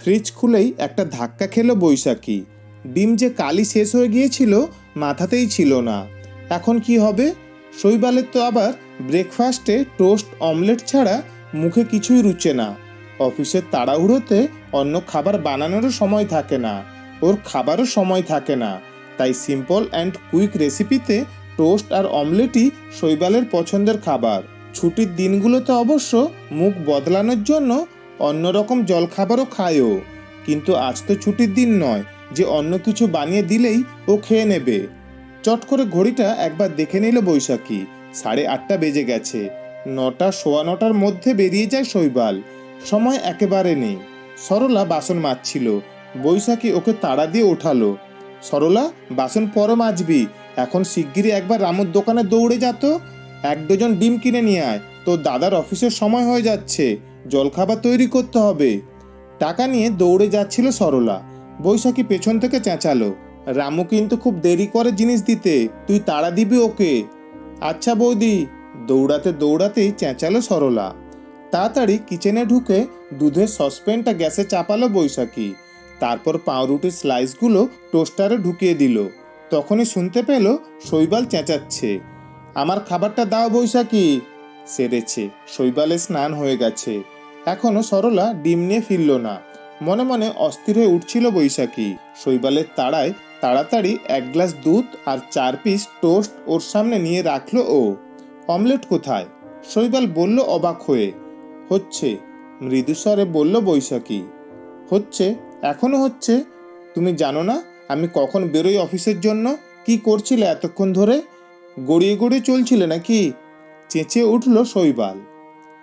Fridge খুলেই একটা ধাক্কা খেলো বৈশাখী। ডিম যে কালি শেষ হয়ে গিয়েছিল, মাথাতেই ছিল না। এখন কি হবে? শৈবালের তো আবার ব্রেকফাস্টে টোস্ট অমলেট ছাড়া মুখে কিছুই রুচে না। অফিসের তাড়াহুড়োতে অন্য খাবার বানানোরও সময় থাকে না। ওর খাবারও সময় থাকে না। তাই সিম্পল অ্যান্ড কুইক রেসিপিতে টোস্ট আর অমলেটই শৈবালের পছন্দের খাবার। ছুটির দিনগুলোতে অবশ্য মুখ বদলানোর জন্য অন্যরকম জলখাবারও খায়ও। কিন্তু আজ তো ছুটির দিন নয়, যে অন্য কিছু বানিয়ে দিলেই ও খেয়ে নেবে। চট করে ঘড়িটা একবার দেখে নিল বৈশাখী। সাড়ে আটটা বেজে গেছে। নটা, সোয়া নটার মধ্যে বেরিয়ে যায় শৈবাল। সময় একেবারে নেই। সরলা বাসন মাজছিল। বৈশাখী ওকে তাড়া দিয়ে ওঠালো। সরলা, বাসন পরে মাজবি। এখন শিগগিরই একবার রামুর দোকানে দৌড়ে যেত এক ডজন ডিম কিনে নিয়ে আয়। তোর দাদার অফিসের সময় হয়ে যাচ্ছে। জলখাবার তৈরি করতে হবে। টাকা নিয়ে দৌড়ে যাচ্ছিল সরলা। বৈশাখী পেছন থেকে চেঁচালো। রামু কিন্তু খুব দেরি করে জিনিস দিতে। তুই তাড়া দিবি ওকে। আচ্ছা বৌদি। দৌড়াতে দৌড়াতেই চেঁচালো সরলা। তাড়াতাড়ি কিচেনে ঢুকে দুধের সসপ্যানটা গ্যাসে চাপালো বৈশাখী। তারপর পাউরুটির স্লাইসগুলো টোস্টারে ঢুকিয়ে দিল। তখনই শুনতে পেল শৈবাল চেঁচাচ্ছে। আমার খাবারটা দাও বৈশাখী। সেরেছে। শৈবালে স্নান হয়ে গেছে। এখনও সরলা ডিম নিয়ে ফিরল না। মনে মনে অস্থির হয়ে উঠছিল বৈশাখী। শৈবালের তাড়ায় তাড়াতাড়ি এক গ্লাস দুধ আর চার পিস টোস্ট ওর সামনে নিয়ে রাখল ও। অমলেট কোথায়? শৈবাল বলল অবাক হয়ে। হচ্ছে মৃদুস্বরে বলল বৈশাখী। হচ্ছে, এখনও হচ্ছে? তুমি জানো না, আমি কখন বেরোই অফিসের জন্য? কি করছিলে এতক্ষণ ধরে? গড়িয়ে গড়িয়ে চলছিলে নাকি? চেঁচে উঠল শৈবাল।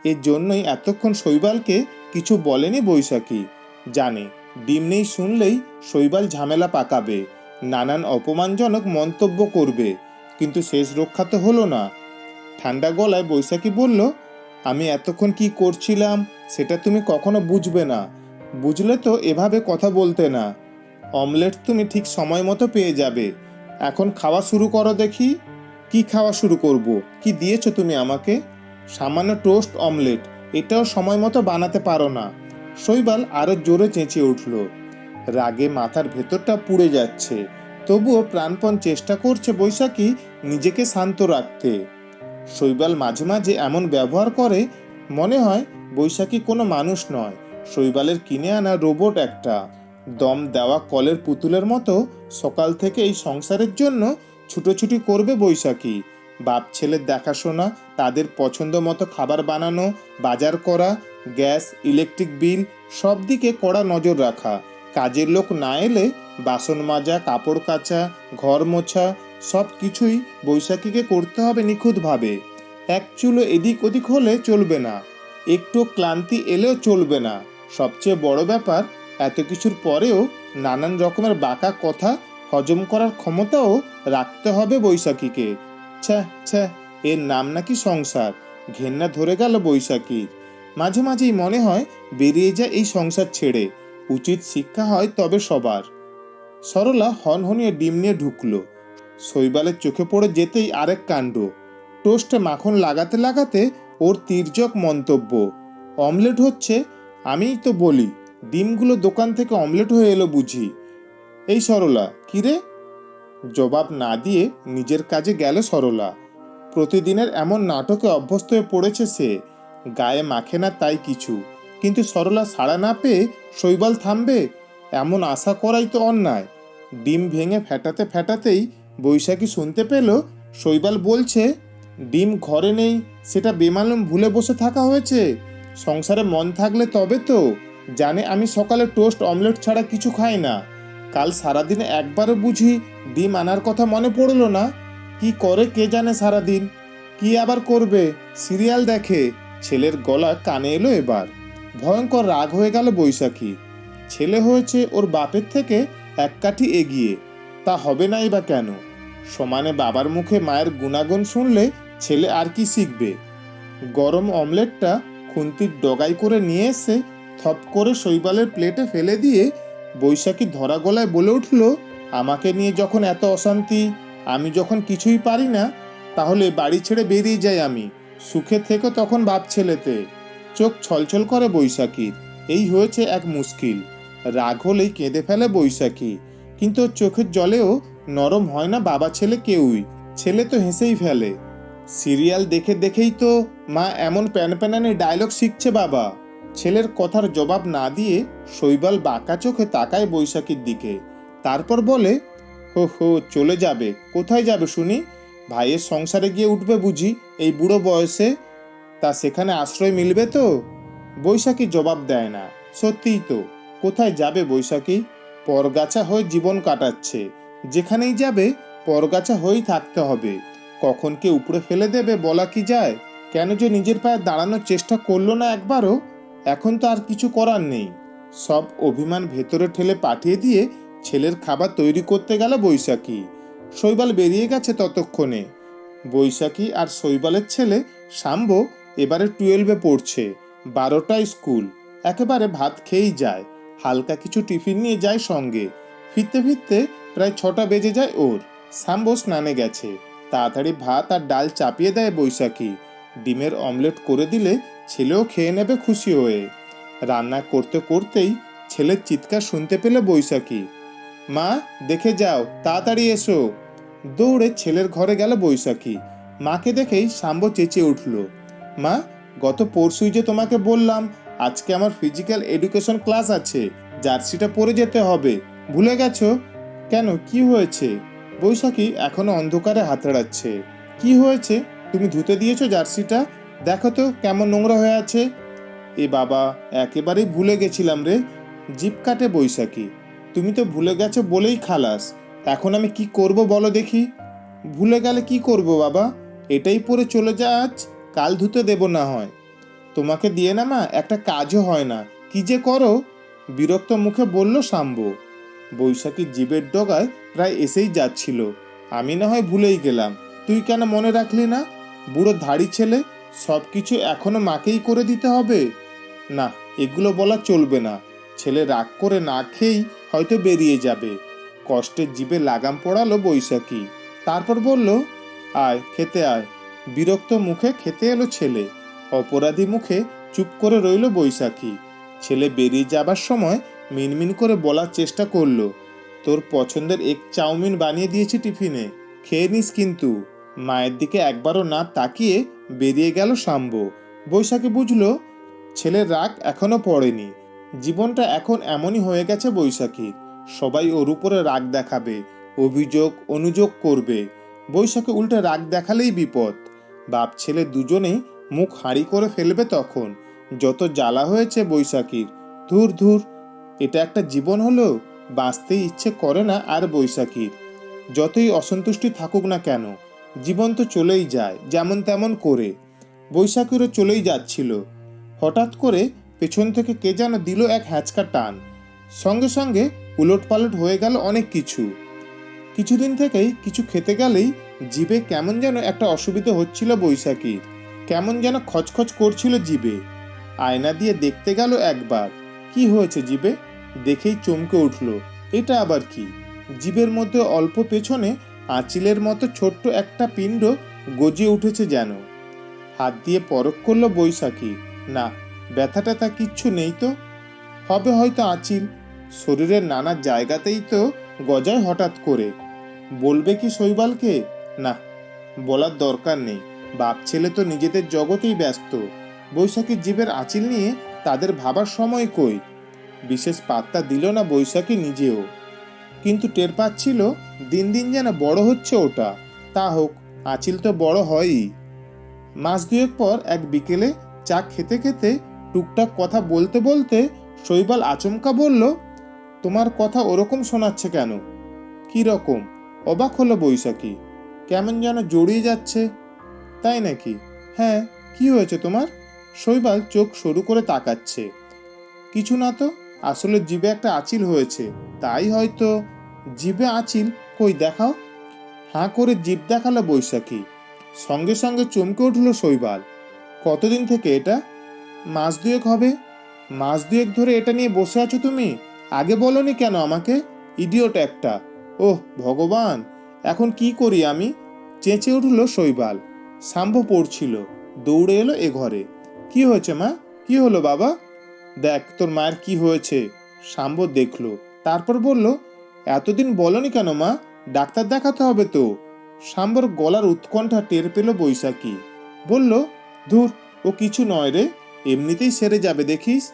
এর জন্যই এতক্ষণ শৈবালকে কিছু বলেনি বৈশাখী। জানে, ডিম নেই শুনলেই শৈবাল ঝামেলা পাকাবে, নানান অপমানজনক মন্তব্য করবে, কিন্তু শেষ রক্ষা তো হলো না। ঠান্ডা গলায় বৈশাখী বলল, আমি এতক্ষণ কি করছিলাম, সেটা তুমি কখনো বুঝবে না। বুঝলে তো এভাবে কথা বলতে না। অমলেট তুমি ঠিক সময় মতো পেয়ে যাবে। এখন খাওয়া শুরু করো দেখি। কি খাওয়া শুরু করব? কি দিয়েছ তুমি আমাকে? সামান্য টোস্ট অমলেট, এটাও সময় মতো বানাতে পারো না। শৈবাল আরও জোরে চেঁচিয়ে উঠল। রাগে মাথার ভেতরটা পুড়ে যাচ্ছে। তবুও প্রাণপণ চেষ্টা করছে বৈশাখী নিজেকে শান্ত রাখতে। শৈবাল মাঝে মাঝে এমন ব্যবহার করে, মনে হয় বৈশাখী কোনো মানুষ নয়। শৈবালের কিনে আনা রোবট একটা। দম দেওয়া কলের পুতুলের মতো সকাল থেকে এই সংসারের জন্য ছুটোছুটি করবে বৈশাখী। বাপ ছেলের দেখাশোনা, তাদের পছন্দ মতো খাবার বানানো, বাজার করা, গ্যাস, ইলেকট্রিক বিল, সব দিকে কড়া নজর রাখা। কাজের লোক না এলে বাসন মাজা, কাপড় কাচা, ঘর মোছা, সব কিছুই বৈশাখীকে করতে হবে নিখুঁতভাবে। এক চুলো এদিক ওদিক হলে চলবে না। একটু ক্লান্তি এলেও চলবে না। সবচেয়ে বড় ব্যাপার, এত কিছুর পরেও নানান রকমের বাঁকা কথা হজম করার ক্ষমতাও রাখতে হবে বৈশাখীকে। ছ্যা ছ্যা এর নাম নাকি সংসার? ঘেন্না ধরে গেল বৈশাখীর। মাঝে মাঝেই মনে হয় বেরিয়ে যায় এই সংসার ছেড়ে। উচিত শিক্ষা হয় তবে সবার। সরলা হনহনিয়ে ডিম নিয়ে ঢুকলো। শৈবালের চোখে পড়ে যেতেই আরেক কাণ্ড। টোস্টে মাখন লাগাতে লাগাতে ওর তির্যক মন্তব্য। অমলেট হচ্ছে, আমিই তো বলি, ডিমগুলো দোকান থেকে অমলেট হয়ে এলো বুঝি। এই সরলা, কিরে? জবাব না দিয়ে নিজের কাজে গেল সরলা। প্রতিদিনের এমন নাটকে অভ্যস্ত হয়ে পড়েছে সে। গায়ে মাখে না তাই কিছু। কিন্তু সরলা সাড়া না পেয়ে শৈবাল থামবে? এমন আশা করাই তো অন্যায়। ডিম ভেঙে ফেটাতে ফেটাতেই বৈশাখী শুনতে পেল, শৈবাল বলছে, ডিম ঘরে নেই, সেটা বেমালুম ভুলে বসে থাকা হয়েছে। সংসারে মন থাকলে তবে তো। জানে আমি সকালে টোস্ট অমলেট ছাড়া কিছু খাই না। কাল সারাদিনে একবারও বুঝি ডিম আনার কথা মনে পড়ল না। কি করে কে জানে সারাদিন? কি আবার করবে? সিরিয়াল দেখে ছেলের গলা কানে এলো এবার। ভয়ঙ্কর রাগ হয়ে গেল বৈশাখী। ছেলে হয়েছে ওর বাপের থেকে এক কাঠি এগিয়ে। তা হবে নাই বা কেন? সমানে বাবার মুখে মায়ের গুণাগুণ শুনলে ছেলে আর কি শিখবে? গরম অমলেটটা খুন্তির ডগাই করে নিয়ে এসে থপ করে শৈবালের প্লেটে ফেলে দিয়ে বৈশাখী ধরা গলায় বলে উঠল, আমাকে নিয়ে যখন এত অশান্তি, আমি যখন কিছুই পারি না, তাহলে বাড়ি ছেড়ে বেরিয়ে যাই আমি। সুখে থেকে তখন বাপ ছেলেতে। চোখ ছলছল করে বৈশাখীর। এই হয়েছে এক মুশকিল। রাগ হলেই কেঁদে ফেলে বৈশাখী। কিন্তু চোখের জলেও নরম হয় না বাবা ছেলে কেউই। ছেলে তো হেসেই ফেলে। সিরিয়াল দেখে দেখেই তো মা এমন প্যান প্যানানি ডায়লগ শিখছে বাবা। ছেলের কথার জবাব না দিয়ে শৈবাল বাঁকা চোখে তাকায় বৈশাখীর দিকে। তারপর বলে, হো হো, চলে যাবে। কোথায় যাবে শুনি? ভাইয়ের সংসারে গিয়ে উঠবে বুঝি, এই বুড়ো বয়সে? তা সেখানে আশ্রয় মিলবে তো? বৈশাখী জবাব দেয় না। সত্যিই তো, কোথায় যাবে বৈশাখী? পরগাছা হয়ে জীবন কাটাচ্ছে। যেখানেই যাবে, পরগাছা হয়েই থাকতে হবে। কখন কে উপরে ফেলে দেবে বলা কি যায়? কেন যে নিজের পায়ে দাঁড়ানোর চেষ্টা করল না একবারও? এখন তো আর কিছু করার নেই। সব অভিমান ভেতরে ঠেলে পাঠিয়ে দিয়ে ছেলের খাবার তৈরি করতে গেল বৈশাখী। শৈবাল বেরিয়ে গেছে ততক্ষণে। বৈশাখী আর শৈবালের ছেলে শাম্ব এবারে টুয়েলভে পড়ছে, বারোটা স্কুল। একেবারে ভাত খেয়েই যায়। হালকা কিছু টিফিন নিয়ে যায় সঙ্গে। ফিরতে ফিরতে প্রায় ছটা বেজে যায় ওর। শাম্ব স্নানে গেছে। তাড়াতাড়ি ভাত আর ডাল চাপিয়ে দেয় বৈশাখী। ডিমের অমলেট করে দিলে ছেলেও খেয়ে নেবে খুশি হয়ে। রান্না করতে করতেই ছেলের চিৎকার শুনতে পেলে বৈশাখী। মা, দেখে যাও, তাড়াতাড়ি এসো। দৌড়ে ছেলের ঘরে গেল বৈশাখী। মাকে দেখেই শাম্ব চেঁচিয়ে উঠল। মা, গত পরশুই যে তোমাকে বললাম, আজকে আমার ফিজিক্যাল এডুকেশন ক্লাস আছে, জার্সিটা পরে যেতে হবে। ভুলে গেছো? কেন? কি হয়েছে? বৈশাখী এখনও অন্ধকারে হাতড়াচ্ছে। কি হয়েছে? তুমি ধুতে দিয়েছ জার্সিটা? দেখো তো কেমন নোংরা হয়ে আছে। এ বাবা, একেবারেই ভুলে গেছিলাম রে। জিপ কাটে বৈশাখী। তুমি তো ভুলে গেছো বলেই খালাস। এখন আমি কি করব বলো দেখি। ভুলে গেলে কি করব বাবা? এটাই পরে চলে যা আজ। কাল ধুতে দেব না হয়। তোমাকে দিয়ে না মা, একটা কাজও হয় না। কি যে করো? বিরক্ত মুখে বলল শাম্ব বৈশাখী জীবের ডগায় প্রায় এসেই যাচ্ছিল। আমি না হয় ভুলেই গেলাম। তুই কেন মনে রাখলি না? বুড়ো ধাড়ি ছেলে সব কিছু এখনও মাকেই করে দিতে হবে। না, এগুলো বলা চলবে না। ছেলে রাগ করে না খেয়েই হয়তো বেরিয়ে যাবে। কষ্টের জিভে লাগাম পড়ালো বৈশাখী। তারপর বলল, আয়, খেতে আয়। বিরক্ত মুখে খেতে এলো ছেলে। অপরাধী মুখে চুপ করে রইল বৈশাখী। ছেলে বেরিয়ে যাবার সময় মিনমিন করে বলার চেষ্টা করল, তোর পছন্দের এক চাউমিন বানিয়ে দিয়েছি টিফিনে। খেয়ে নিস কিন্তু। মায়ের দিকে একবারও না তাকিয়ে বেরিয়ে গেল শাম্ব। বৈশাখী বুঝলো, ছেলের রাগ এখনও পড়েনি। জীবনটা এখন এমনই হয়ে গেছে বৈশাখীর। সবাই ওর উপরে রাগ দেখাবে, অভিযোগ, অনুযোগ করবে। বৈশাখী উল্টে রাগ দেখালেই বিপদ। বাপ ছেলে দুজনেই মুখ হাঁড়ি করে ফেলবে তখন। যত জ্বালা হয়েছে বৈশাখীর, ধুর ধুর, এটা একটা জীবন হলো বাঁচতে ইচ্ছে করে না আর বৈশাখীর। যতই অসন্তুষ্টি থাকুক না কেন জীবন তো চলেই যায়, যেমন তেমন করে। বৈশাখীরও চলেই যাচ্ছিল। হঠাৎ করে পেছন থেকে কে যেন দিল এক হ্যাঁচকা টান। সঙ্গে সঙ্গে উলটপালট হয়ে গেল অনেক কিছু। কিছুদিন থেকেই কিছু খেতে গেলেই জিভে কেমন যেন একটা অসুবিধা হচ্ছিল বৈশাখীর। কেমন যেন খচখচ করছিল জিভে। আয়না দিয়ে দেখতে গেল একবার। কি হয়েছে জিভে? দেখেই চমকে উঠল। এটা আবার কি? জিভের মধ্যে অল্প পেছনে আঁচিলের মতো ছোট্ট একটা পিণ্ড গজিয়ে উঠেছে যেন। হাত দিয়ে পরখ করল বৈশাখী। না ব্যথা ট্যাথা কিচ্ছু নেই তো? হবে হয়তো আঁচিল। শরীরের নানা জায়গাতেই তো গজায় হঠাৎ করে। বলবে কি শৈবালকে? না, বলার দরকার নেই। বাপ ছেলে তো নিজেদের জগতেই ব্যস্ত। বৈশাখীর জীবের আঁচিল নিয়ে তাদের ভাবার সময় কই? বিশেষ পাত্তা দিল না বৈশাখী নিজেও। কিন্তু টের পাচ্ছিল দিন দিন যেন বড় হচ্ছে ওটা। তা হোক, আঁচিল তো বড় হয়ই। মাস দুয়েক পর এক বিকেলে চা খেতে খেতে টুকটাক কথা বলতে বলতে শৈবাল আচমকা বলল, তোমার কথা ওরকম শোনাচ্ছে কেন? কি রকম? অবাক হলো বৈশাখী। কেমন যেন জড়িয়ে যাচ্ছে। তাই নাকি? হ্যাঁ কি হয়েছে তোমার? শৈবাল চোখ সরু করে তাকাচ্ছে। কিছু না তো, আসলে জিভে একটা আঁচিল হয়েছে। তাই হয়তো। জিভে আঁচিল কই দেখাও? হাঁ করে জিভ দেখাল বৈশাখী। সঙ্গে সঙ্গে চমকে উঠল শৈবাল। কতদিন থেকে এটা? মাস দুয়েক হবে। মাস দুয়েক ধরে এটা নিয়ে বসে আছো তুমি? আগে বলনি কেন আমাকে? ইডিওট একটা। ওহ, ভগবান! এখন কি করি আমি? চেঁচে উঠল শৈবাল। শাম্ভ পড়ছিল। দৌড়ে এলো এ ঘরে। কি হয়েছে মা? কি হলো বাবা? দেখ, তোর মায়ের কি হয়েছে? শাম্ব দেখল। তারপর বলল, এতদিন বলনি কেন মা? ডাক্তার দেখাতে হবে তো। সাম্বর গলার উৎকণ্ঠা টের পেল বৈশাখী। বলল, ধুর, ও কিছু নয় রে, এমনিতেই সেরে যাবে দেখিস।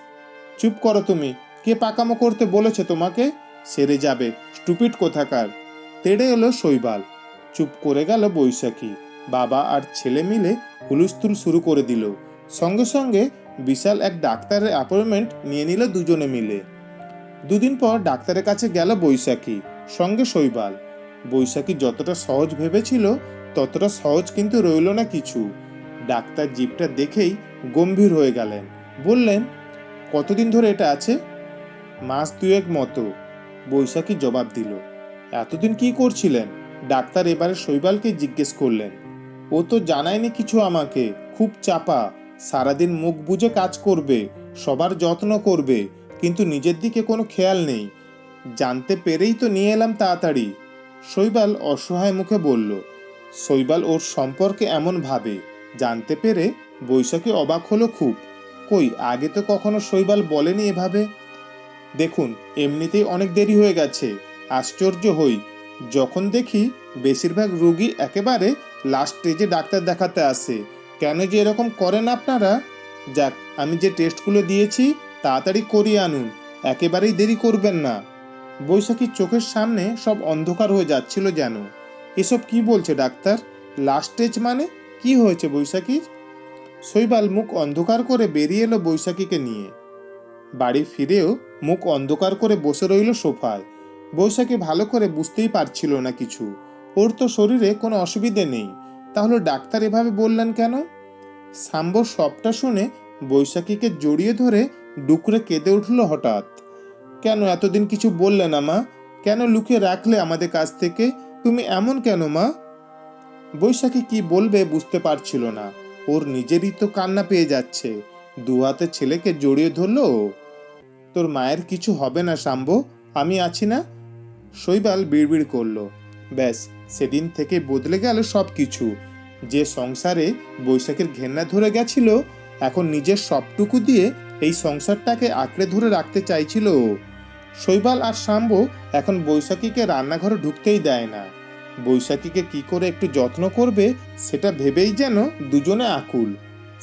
চুপ করো তুমি, কে পাকামো করতে বলেছে তোমাকে? সেরে যাবে স্টুপিট কোথাকার? তেড়ে এলো শৈবাল। চুপ করে গেল বৈশাখী। বাবা আর ছেলে মিলে হুলুস্থুল শুরু করে দিল। সঙ্গে সঙ্গে বিশাল এক ডাক্তারের অ্যাপয়েন্টমেন্ট নিয়ে নিল দুজনে মিলে। দুদিন পর ডাক্তারের কাছে গেল বৈশাখী, সঙ্গে শৈবাল। বৈশাখী যতটা সহজ ভেবেছিল, ততটা সহজ কিন্তু রইল না কিছু। ডাক্তার জিপটা দেখেই গম্ভীর হয়ে গেলেন। বললেন, কতদিন ধরে এটা আছে? মাস দুয়েক মতো, বৈশাখী জবাব দিল। এতদিন কি করছিলেন? ডাক্তার এবারে শৈবালকে জিজ্ঞেস করলেন। ও তো জানায়নি কিছু আমাকে, খুব চাপা, সারাদিন মুখ বুজে কাজ করবে, সবার যত্ন করবে, কিন্তু নিজের দিকে কোনো খেয়াল নেই। জানতে পেরেই তো নিয়ে এলাম তাড়াতাড়ি। শৈবাল অসহায় মুখে বলল, শৈবাল, ওর সম্পর্কে এমন ভাবে। জানতে পেরে বৈশাখী অবাক হলো খুব। কই, আগে তো কখনো শৈবাল বলেনি এভাবে? দেখুন, এমনিতেই অনেক দেরি হয়ে গেছে। আশ্চর্য হই। যখন দেখি বেশিরভাগ রুগী একেবারে লাস্ট স্টেজে ডাক্তার দেখাতে আসে। কেন যে এরকম করেন আপনারা? যাক, আমি যে টেস্টগুলো দিয়েছি, তাড়াতাড়ি করিয়ে আনুন। একেবারেই দেরি করবেন না। বৈশাখীর চোখের সামনে সব অন্ধকার হয়ে যাচ্ছিল যেন। এসব কি বলছে ডাক্তার? লাস্ট স্টেজ মানে কি হয়েছে বৈশাখীর? শৈবাল মুখ অন্ধকার করে বেরিয়ে এলো বৈশাখীকে নিয়ে। বাড়ি ফিরেও মুখ অন্ধকার করে বসে রইল সোফায়। বৈশাখী ভালো করে বুঝতেই পারছিল না কিছু। ওর তো শরীরে কোনো অসুবিধে নেই। তাহলে ডাক্তার এভাবে বললেন কেন? সাম্বর সবটা শুনে বৈশাখীকে জড়িয়ে ধরে ডুকরে কেঁদে উঠল হঠাৎ। কেন এতদিন কিছু বললে না, মা? কেন লুকিয়ে রাখলে আমাদের কাছ থেকে? তুমি এমন কেন, মা? বৈশাখী কি বলবে বুঝতে পারছিল না। ওর নিজেরই তো কান্না পেয়ে যাচ্ছে। দু হাতে ছেলেকে জড়িয়ে ধরলো। তোর মায়ের কিছু হবে না, শাম্ব। আমি আছি না। শৈবাল বিড়বিড় করল। ব্যাস, সেদিন থেকে বদলে গেল সব কিছু যে সংসারে বৈশাখের ঘেন্না ধরে গেছিল, এখন নিজের সবটুকু দিয়ে এই সংসারটাকে আঁকড়ে ধরে রাখতে চাইছিল। শৈবাল আর শাম্ব এখন বৈশাখীকে রান্নাঘরে ঢুকতেই দেয় না। বৈশাখীকে কি করে একটু যত্ন করবে সেটা ভেবেই যেন দুজনে আকুল।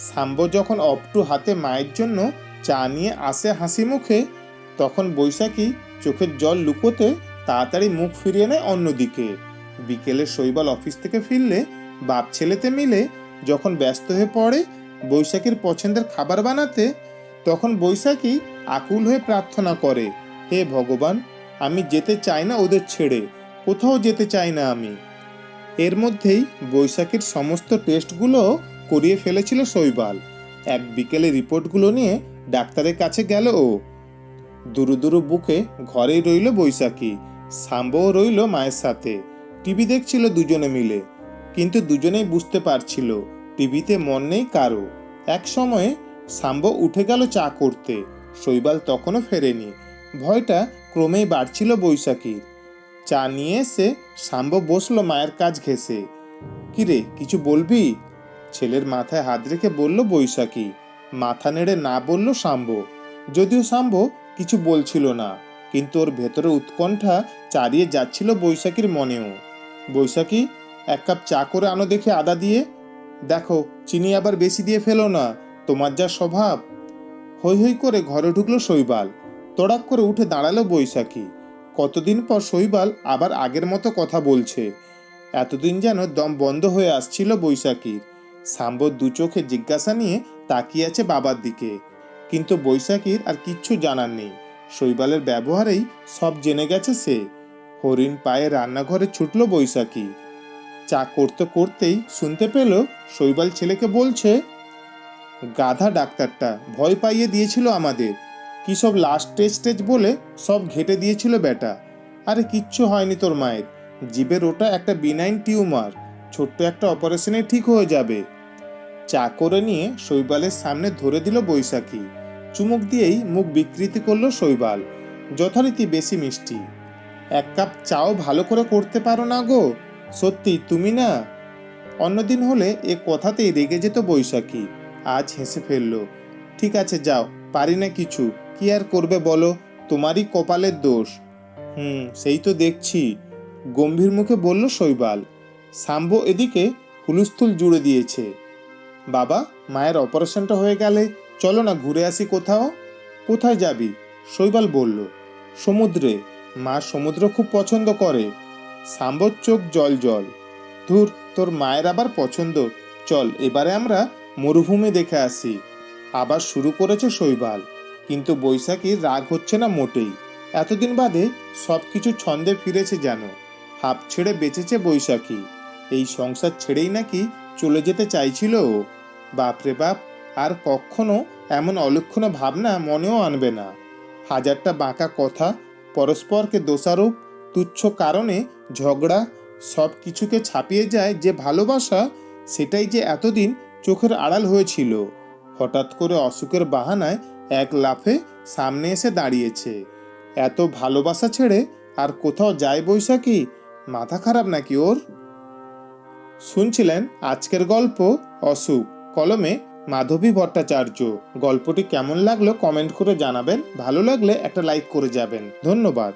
সাম্ব যখন অপটু হাতে মায়ের জন্য চা নিয়ে আসে হাসি মুখে, তখন বৈশাখী চোখের জল লুকোতে তাড়াতাড়ি মুখ ফিরিয়ে নেয় অন্যদিকে। বিকেলে শৈবাল অফিস থেকে ফিরলে বাপ ছেলেতে মিলে যখন ব্যস্ত হয়ে পড়ে বৈশাখীর পছন্দের খাবার বানাতে, তখন বৈশাখী আকুল হয়ে প্রার্থনা করে। হে ভগবান, আমি যেতে চাই না ওদের ছেড়ে, কোথাও যেতে চাই না আমি। এর মধ্যেই বৈশাখীর সমস্ত টেস্টগুলো করিয়ে ফেলেছিল শৈবাল। এক বিকেলে রিপোর্টগুলো নিয়ে ডাক্তারের কাছে গেল ও। দুরু দুরু বুকে ঘরেই রইল বৈশাখী, সাম্বও রইল মায়ের সাথে। টিভি দেখছিল দুজনে মিলে, কিন্তু দুজনেই বুঝতে পারছিল, টিভিতে মন নেই কারও। এক সময়ে সাম্ব উঠে গেল চা করতে, শৈবাল তখনও ফেরেনি। ভয়টা ক্রমেই বাড়ছিল বৈশাখীর। চা নিয়ে এসে সাম্ব বসল মায়ের কাজ ঘেসে কিরে, কিছু বলবি? ছেলের মাথায় হাত রেখে বলল বৈশাখী। মাথা নেড়ে না বলল শাম্ব যদিও শাম্ব কিছু বলছিল না, কিন্তু ওর ভেতরে উৎকণ্ঠা চারিয়ে যাচ্ছিল বৈশাখীর মনেও। বৈশাখী, এক কাপ চা করে আনো দেখে আদা দিয়ে। দেখো, চিনি আবার বেশি দিয়ে ফেলো না, তোমার যা স্বভাব। হৈ হৈ করে ঘরে ঢুকলো শৈবাল। তড়াক করে উঠে দাঁড়াল বৈশাখী। কতদিন পর শৈবাল আবার আগের মতো কথা বলছে। এতদিন যেন দম বন্ধ হয়ে আসছিল বৈশাখীর। সাম্বর দু চোখে জিজ্ঞাসা নিয়ে তাকিয়ে আছে বাবার দিকে। কিন্তু বৈশাখীর আর কিচ্ছু জানার নেই। শৈবালের ব্যবহারেই সব জেনে গেছে সে। হরিণ পায়ে রান্নাঘরে ছুটল বৈশাখী। চা করতে করতেই শুনতে পেল শৈবাল ছেলেকে বলছে, গাধা ডাক্তারটা, ভয় পাইয়ে দিয়েছিল আমাদের। কি সব লাস্ট টেস্ট টেজ বলে সব ঘেটে দিয়েছিল বেটা। আরে কিচ্ছু হয়নি তোর মায়ের। জীবের ওটা একটা বিনাইন টিউমার ছোট্ট একটা অপারেশনে ঠিক হয়ে যাবে। চা করে নিয়ে শৈবালের সামনে ধরে দিল বৈশাখী। চুমুক দিয়েই মুখ বিকৃতি করল শৈবাল। যথারীতি বেশি মিষ্টি। এক কাপ চাও ভালো করে করতে পারো না গো। সত্যি, তুমি না? অন্যদিন হলে এ কথাতেই রেগে যেত বৈশাখী। আজ হেসে ফেলল। ঠিক আছে, যাও, পারি না কিছু। কি আর করবে বলো? তোমারই কপালের দোষ। হুম, সেই তো দেখছি। গম্ভীর মুখে বলল শৈবাল, সাম্ব এদিকে হুলুস্থুল জুড়ে দিয়েছে। বাবা, মায়ের অপারেশনটা হয়ে গেলে চলো না ঘুরে আসি কোথাও? কোথায় যাবি? শৈবাল বলল, সমুদ্রে। মা সমুদ্র খুব পছন্দ করে। সাম্বর চোখ জল জল। ধুর, তোর মায়ের আবার পছন্দ। চল, এবারে আমরা মরুভূমি দেখে আসি। আবার শুরু করেছে শৈবাল। কিন্তু বৈশাখীর রাগ হচ্ছে না মোটেই। এতদিন বাদে সব কিছু ছন্দে ফিরেছে যেন, হাঁপ ছেড়ে বেঁচেছে বৈশাখী। এই সংসার ছেড়েই নাকি চলে যেতে চাইছিল বাপরে বাপ, আর কখনো এমন অলক্ষণ ভাবনা মনেও আনবে না। হাজারটা বাঁকা কথা, পরস্পরকে দোষারোপ, তুচ্ছ কারণে ঝগড়া সব কিছুকে ছাপিয়ে যায় যে ভালোবাসা, সেটাই যে এতদিন চোখের আড়াল হয়েছিল। হঠাৎ করে অসুখের বাহানায় এক লাফে সামনে এসে দাঁড়িয়েছে। এত ভালোবাসা ছেড়ে আর কোথাও যায় বৈশাখী? মাথা খারাপ নাকি ওর? শুনছিলেন আজকের গল্প অসুখ, কলমে মাধবী ভট্টাচার্য। গল্পটি কেমন লাগল কমেন্ট করে জানাবেন। ভালো লাগলে একটা লাইক করে যাবেন। ধন্যবাদ।